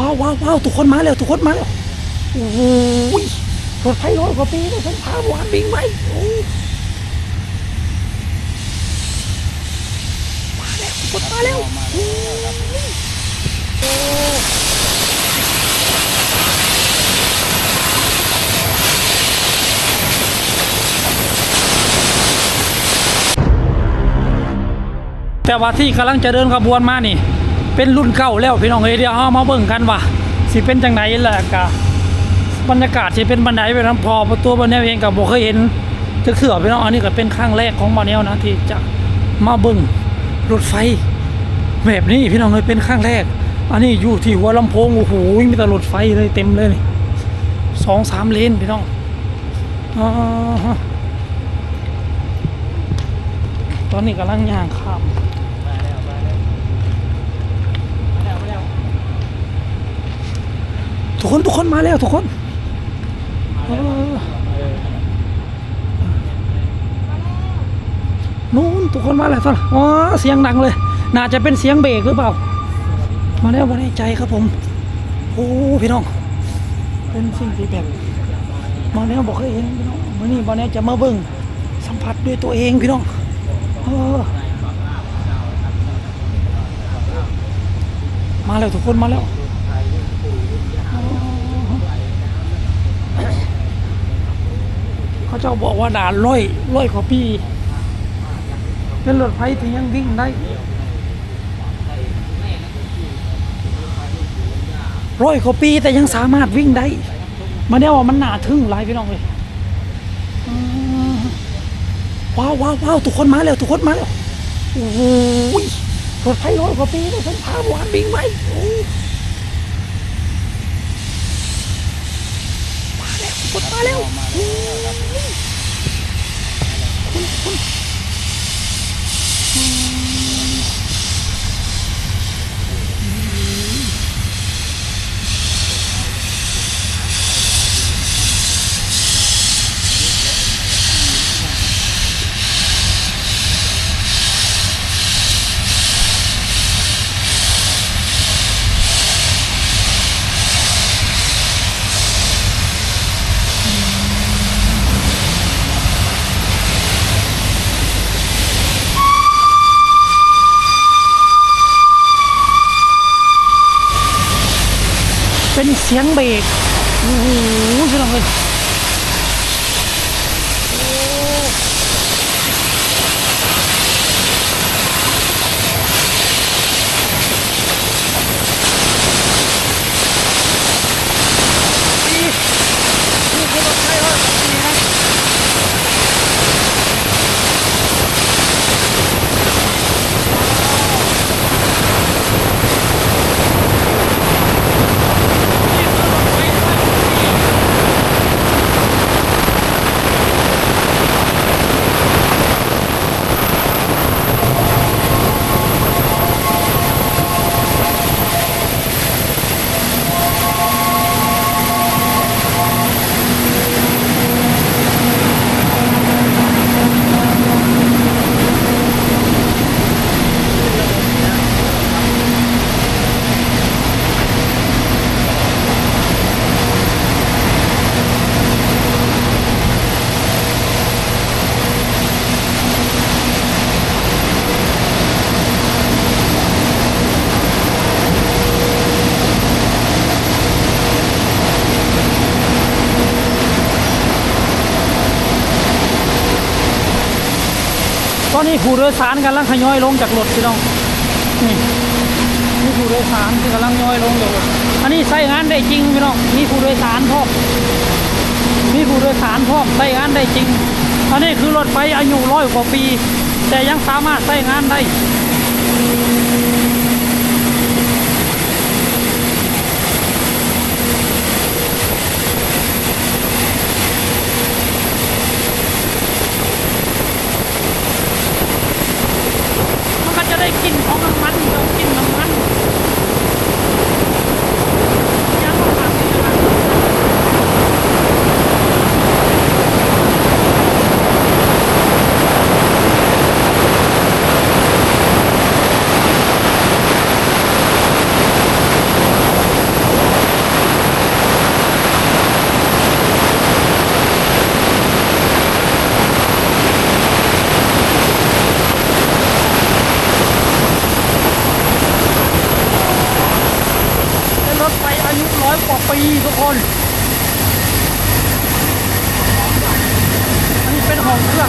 ว้าวว้าวว้าวทุกคนมาแล้วทุกคนมาแล้วโอ้โหรถไฟร้อยกว่าปีเลยผมพาหวานบิงไว้โอ้มาแล้วทุกคนมาแล้วโอ้แต่ว่าที่กำลังจะเดินขบวนมานี่ เป็นรุ่นเก่าแล้วพี่น้องเอ้ยเดี๋ยวเอามาเบิ่งกันว่าสิเป็นจังไหนแหละกะบรรยากาศสิเป็นบันไดไปน้ำพอตัวบนแนวเองกับบ่เคยเห็นจะเขื่อพี่น้องอันนี้ก็เป็นครั้งแรกของบอแนวนะที่จะมาเบิ่งรถไฟแบบนี้พี่น้องเอ้ยเป็นครั้งแรก อันนี้อยู่ที่หัวลำโพงโอ้โหมีแต่รถไฟเลยเต็มเลยสองสามเลนพี่น้องอตอนนี้กำลังย่างข้าม ทุกคนทุกคนมาแล้วทุกคนเออนู้นทุกคนมาแล้วท่านอ๋อเสียงดังเลย น่าจะเป็นเสียงเบรกหรือเปล่า มาแล้วมาในใจครับผม โอ้พี่น้อง เป็นสิ่งที่แบบมาแนวบอกเคยเห็นพี่น้องมื่อนี้มาแนวจะมาเบิ่งสัมผัสด้วยตัวเองพี่น้องเออมาแล้วทุกคนมาแล้ว เขาเจ้าบอกว่าด่านร้อยร้อยกว่าปี เป็นรถไฟที่ยังวิ่งได้ร้อยกว่าปีแต่ยังสามารถวิ่งได้มาเนี่ยว่ามันหนาทึ่งหลายพี่น้องเลยว้าวว้าวว้าวทุกคนมาแล้วทุกคนมาแล้วโอ้โหรถไฟร้อยกว่าปีเลยผมพาหวานวิ่งไว้โอ้มาแล้วทุกคนมาแล้ว สียงเบรกโอ้โหพี่น้องเลย นี่ผู้โดยสารกำลังขย้อยลงจากรถพี่น้อง นี่นี่ผู้โดยสารที่กำลังย้อยลงจากรถอันนี้ใส่งานได้จริงพี่น้องนี่ผู้โดยสารพร้อมมีผู้โดยสารพร้อมใส่งานได้จริง อันนี้คือรถไฟอายุร้อยกว่าปี แต่ยังสามารถใส่งานได้ มันก็จะได้กลิ่นของน้ำมันเรากลิ่นน้ำมันยังต้องทำอีกนะครับ อายุร้อยกว่าปีทุกคน อันนี้เป็นห้องเครื่อง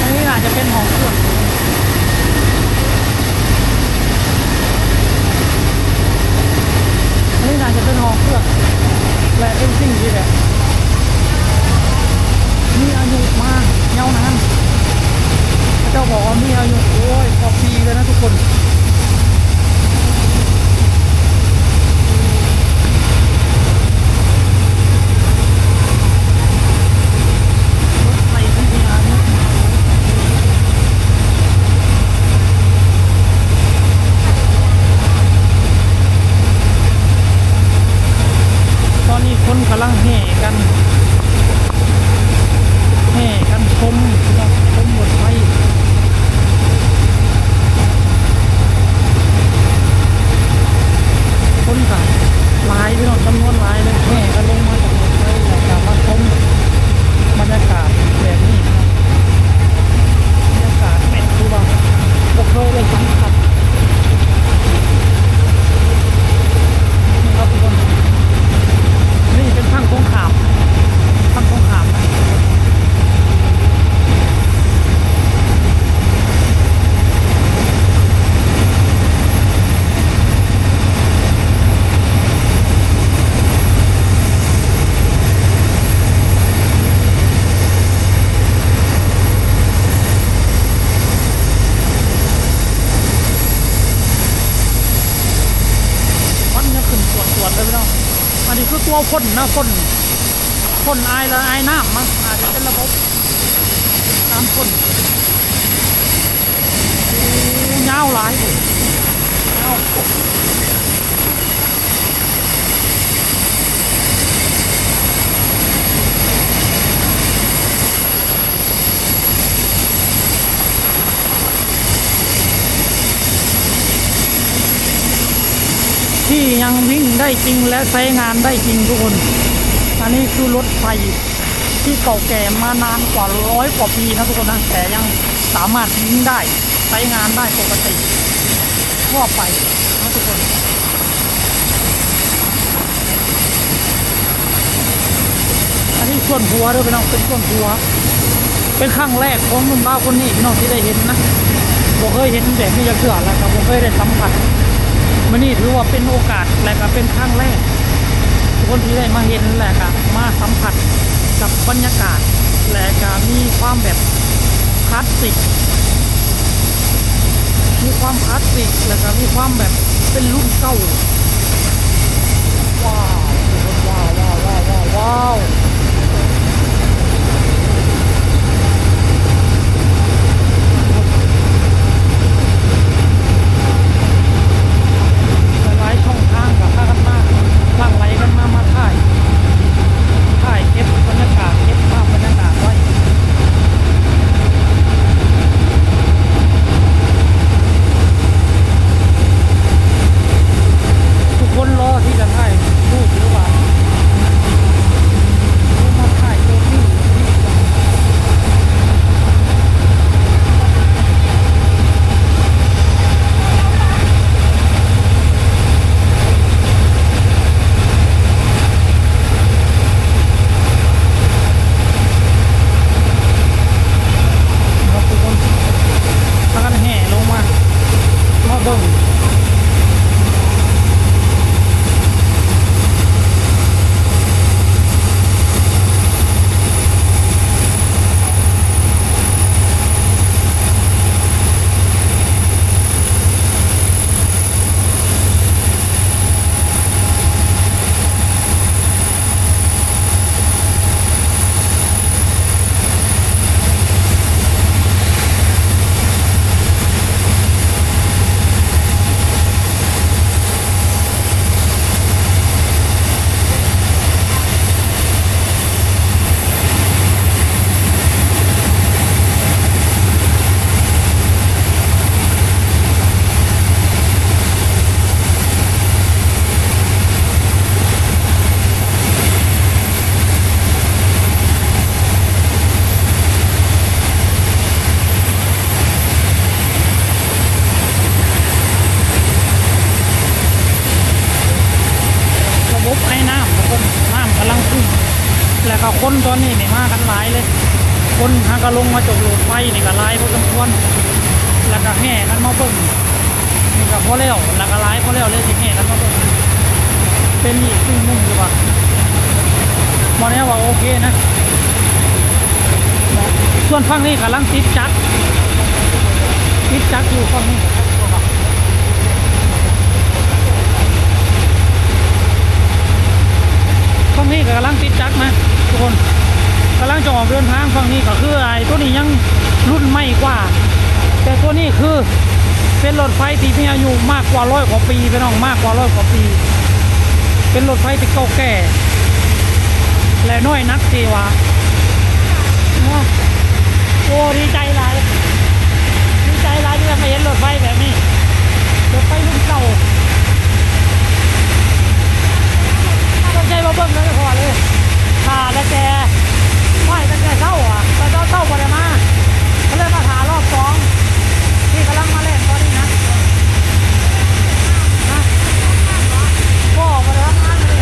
อันนี้อาจจะเป็นห้องเครื่อง อันนี้อาจจะเป็นห้องเครื่องและ เป็นสิ่งที่แบบมีอายุมาเยาวนานพระเจ้าบอกว่ามีอายุโอ้ยพอปีเลยนะทุกคน รถไฟที่มีอายุตอนนี้คนกำลังแห่กัน แห่กันชมนะชมรถไฟคนกับหลายพี่น้องจำนวนหลายเลยแห่กันลงมาจากรถไฟแล้วก็มาชม บรรยากาศแบบนี้นะครับบรรยากาศเป็นคือว่าพวกเราเลยสัมผัสนี่ครับทุกคนนี่เป็นทางตรงขามทางตรงขามนะมันยังขึ้นสวนสวนเลยพี่น้องอันนี้คือตัว พ่นนะพ่นพ่นไอละไอน้ำมั้งอาจจะเป็นระบบน้ำพ่นโอ้ยาวหลายเลยยาว ที่ยังวิ่งได้จริงและใช้งานได้จริงทุกคน อันนี้คือรถไฟที่เก่าแก่มานานกว่าร้อยกว่าปีนะทุกคนนะแต่ยังสามารถวิ่งได้ใช้งานได้ปกติทั่วไปนะทุกคนอันนี้ส่วนหัวด้วยพี่น้องเป็นส่วนหัว เป็นครั้งแรกของนุ่มบ้าคนนี้พี่น้องที่ได้เห็นนะผมเคยเห็นแบบนี้จะเกือแล้วครับผมเคยได้สัมผัส มื่อนี้ถือว่าเป็นโอกาสและก็เป็นครั้งแรกทุกคนที่ได้มาเห็นแหละก็มาสัมผัสกับบรรยากาศ และก็มีความแบบคลาสสิกมีความคลาสสิกแล้วก็มีความแบบเป็นรุ่นเก่าว้าว กระลงมาจกหลดไฟนี่ก็หลายพอสมควรแล้วก็แห่กันมาเบิ่งนี่ก็พอแล้วแล้วก็หลายพอแล้วเลยสิแห่กันมาเบิ่งเป็นอีกสิ่งหนึ่งดีกว่าหมอเนี้ว่าโอเคนะส่วนฝั่งนี้กำลังติดจักติดจักอยู่ฝั่งนี้ฝั่งนี้กำลังติดจักนะทุกคน กำลังจะออกเดินทางฝั่งนี้ก็คือไอ้ตัวนี้ยังรุ่นใหม่กว่า แต่ตัวนี้คือเป็นรถไฟที่มีอายุมากกว่าร้อยกว่าปีเป็นน้องมากกว่าร้อยกว่าปี เป็นรถไฟที่เก่าแก่ และน้อยนักเจว่า โอ้ดีใจหลายดีใจหลายที่ได้มาเห็นรถไฟแบบนี้ รถไฟรุ่นเก่าต้องใจมาเบิ่งแล้วก็พอเลยขาแต่แกไม่แต่แกเศร้าอะแต่เจ้าเศร้าบ่ได้มาเขาเลยมาหารอบสองที่กำลังมาเล่นตอนนี้นะนะก็บ่ได้ทำงานเลย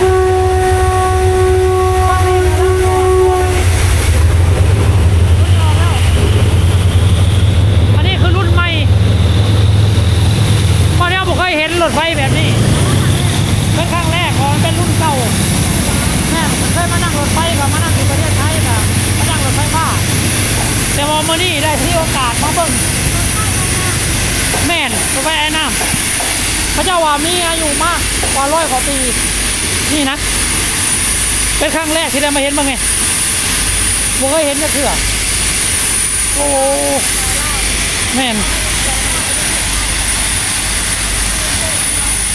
ตอนนี้กำลังรอตัวเลย อันนี้คือรุ่นใหม่ตอนนี้ผมเคยเห็นรถไฟแบบนี้ เป็นครั้งแรกของเป็นรุ่นเก่าแม่เคยมานั่งรถไฟกับมานั่งที่ประเทศไทยกับมานั่งรถไฟฟ้า แต่ว่ามื่อนี้ได้ที่โอกาส มาเบิ่งแม่นรถไฟไอ้น้ำพระเจ้าว่ามีอายุมากกว่าร้อยกว่าปี นี่นะ เป็นครั้งแรกที่ได้มาเห็นบ้างไงผมเคยเห็นก็เถื่อโอ้แม่น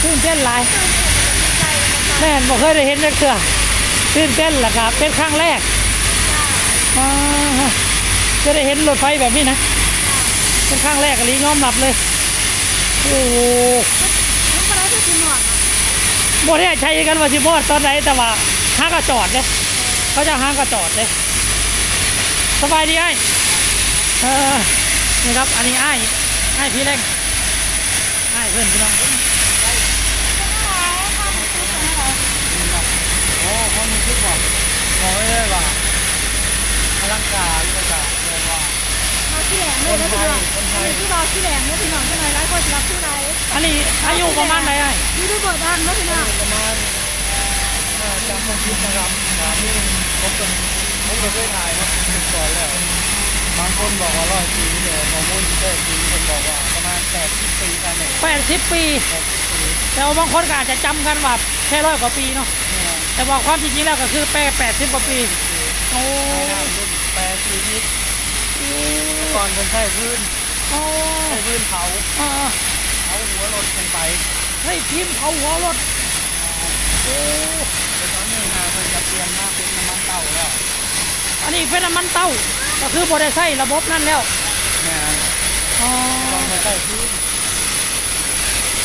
ตื่นเต้นหลายแม่นบอกเคยได้เห็นเลยเถื่อตื่นเต้นแหละครับ เป็นครั้งแรกจะได้เห็นรถไฟแบบนี้นะ เป็นครั้งแรกอะลีง้อมหลับเลย โอ้โหลูกอะไรที่กินหมดบ่ได้ใช้กันว่าสิบอดตอนไหนแต่ว่าห้างก็จอดเลยเขาจะห้างก็จอดเลยสบายดีไอ้เออนี่ครับ อันนี้ไอ้ไอ้พี่เล็กไอ้เพื่อนพี่น้องโอ้เขามีคลิปบอกบอกไว้เลยว่าอลังการเลยจ้ะเรียกว่า เราขี้แหลงเลยนะพี่น้องนี่ที่ราขี้แหลงเนี่ยพี่น้องจะหน่อยร้ายคนรับผู้ใดอันนี้อายุประมาณไหนไอ้ยูทูบเบอร์ดังนะพี่น้องประมาณน่าจำมันคลิปนะครับถามนี่ผมเป็นผมก็เคยถ่ายครับคลิปก่อนแล้วบางคนบอกว่าร้อยปีเนี่ยบางคนแปดปีคนบอกว่าประมาณแปดสิบปีกันเนี่ยแปดสิบปี แต่บางคนก็อาจจะจำกันว่าแค่ร้อยกว่าปีเนาะแต่ว่าความจริงๆแล้วก็คือแปดแปดสิบกว่าปีโอ้ ใช้น้ำรุ่นแปดสี่นิด ก่อนเป็นใช้พื้นโอ้ใช้พื้นเผาเออเผาหัวรถลงไปเฮ้ยพิมพ์เขาหัวรถโอ้แต่ตอนนี้นะมันจะเปลี่ยนมาเป็นน้ำมันเต่าแล้วอันนี้เป็นน้ำมันเต้าก็คือบริษัทระบบนั่นแล้วเนี่ยอ๋อต้องไปใช้พื้น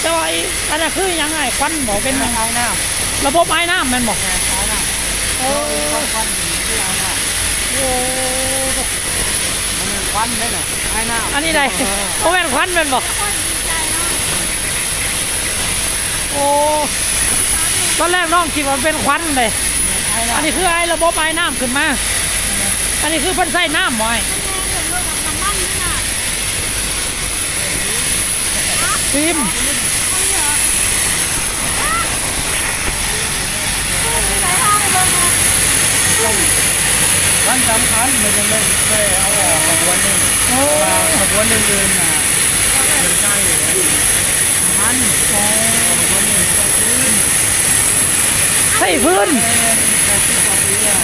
แต่ว่าไอ้อันนั้นคือยังไงควันบอกเป็นเป็นยังไอ้น้ระบบไอ้น้ำแมันบอกำงานไอ้น้ำโอ้ ควันควันหินที่ไอ้น้ำ โอ้มันเป็น ควันได้หน่ะไอ้น้ำอันนี้ใดโอ้แม่นควันแมันบอกคนดีใจเนาะโอ้ตอนแรกน้องคิดว่ามันเป็นควันเลยไอ้อันน้ำนี้คือไอ้ระบบไอ้น้ำขึ้นมา อันนี้คือเพิ่นใส่น้ำบ่ไอ้แม่เห็นรถน้ำมันนี่น่ะฟิล์มเขาเหรอมีหลายทางเลยเบิ่งนะ วันสำคัญมันจะเล่นแค่เอาออกขบวนหนึ่งโอ้ขบวนอื่นๆน่ะเป็นใช่เลยมันขบวนหนึ่งพื้นใส่พื้นแค่สิบกว่าปีแล้ว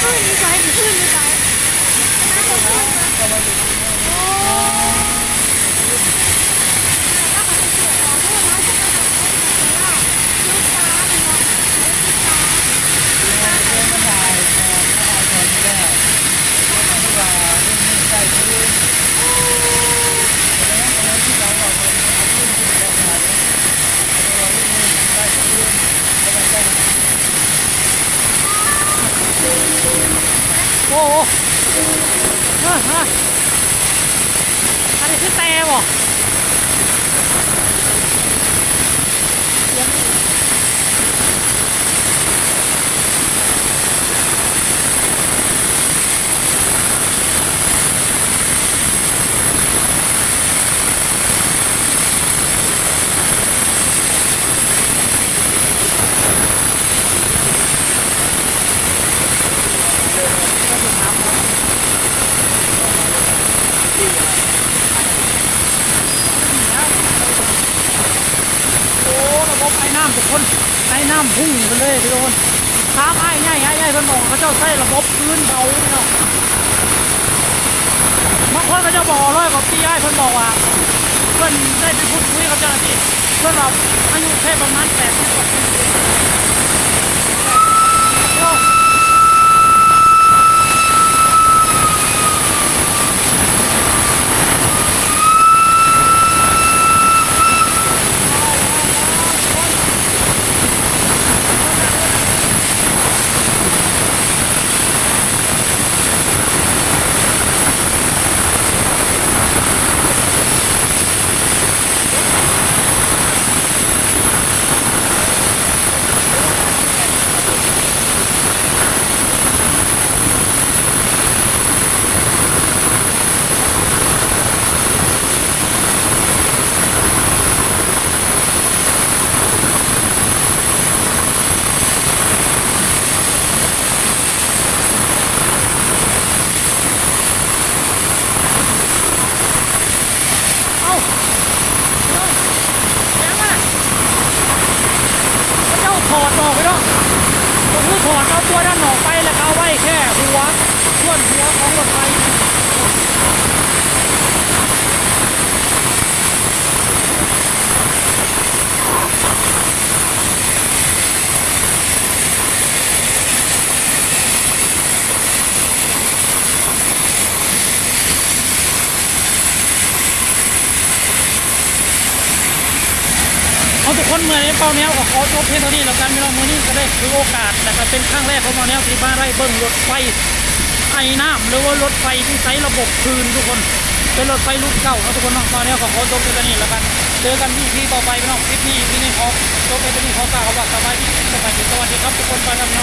ขึ้นมีใจมีขึ้นมีใจน้ำตกขึ้นโอ้ถ้ามันเสียออกเรื่องน้อยจะกระโดดเข้าไปแล้วลูกค้าเป็นไงลูกค้า เรื่องมันได้แทนไม่ได้ แทนไม่ได้เรื่องที่ว่าเรื่องนี้ใช่พื้นแต่แล้วตอนนั้นที่เราบอกว่าเอาพื้นที่เราขาดนี้เราเรื่องนี้ใช่พื้นไม่ได้ใช่โอ้โหฮะฮะอันนี้คือแต่บ่ำทุกคนไอ้น้ำพุ่งไปเลยทุกคนถามไอ้ง่ายไอ้ง่ายเพิ่นบอกเขาเจ้าใช้ระบบพื้นเบาเนาะบางคนเขาจะบอกร้อยกว่าปีไอ้เพิ่นบอกว่าเพื่อนได้ไปพูดคุยกับเจ้าหน้าที่เพิ่นเราอายุแค่ประมาณแปดสิบกว่าปีโอ้ เอาเอาแข็งอะพระเจ้าถอดออกไปเนาะผมคือถอดเอาตัวด้านออกไปแล้วก็เอาไว้แค่หัวส่วนหัวของรถไฟเอาทุก คนเมื่อนี้เป้าแนวก็ขอจบเพียงเท่านี้แล้วกันพี่น้องมือนี้ก็ได้ถือโอกาสนะครับเป็นครั้งแรกของเป้าแนวที่มาไร่เบิ้งรถไฟไอ้น้ำหรือว่ารถไฟที่ใช้ระบบคืนทุกคนเป็นรถไฟรุ่นเก่านะทุกคนเนาะมาแนวก็ขอจบเพียงเท่านี้แล้วกัน เจอกันที่ทีต่อไปพี่น้องคลิปนี้พี่นี่ขอจบไปที่นี่ขอกล่าวว่าสบายดีสบายดีสวัสดีครับทุกคนไปแล้วพี่น้อง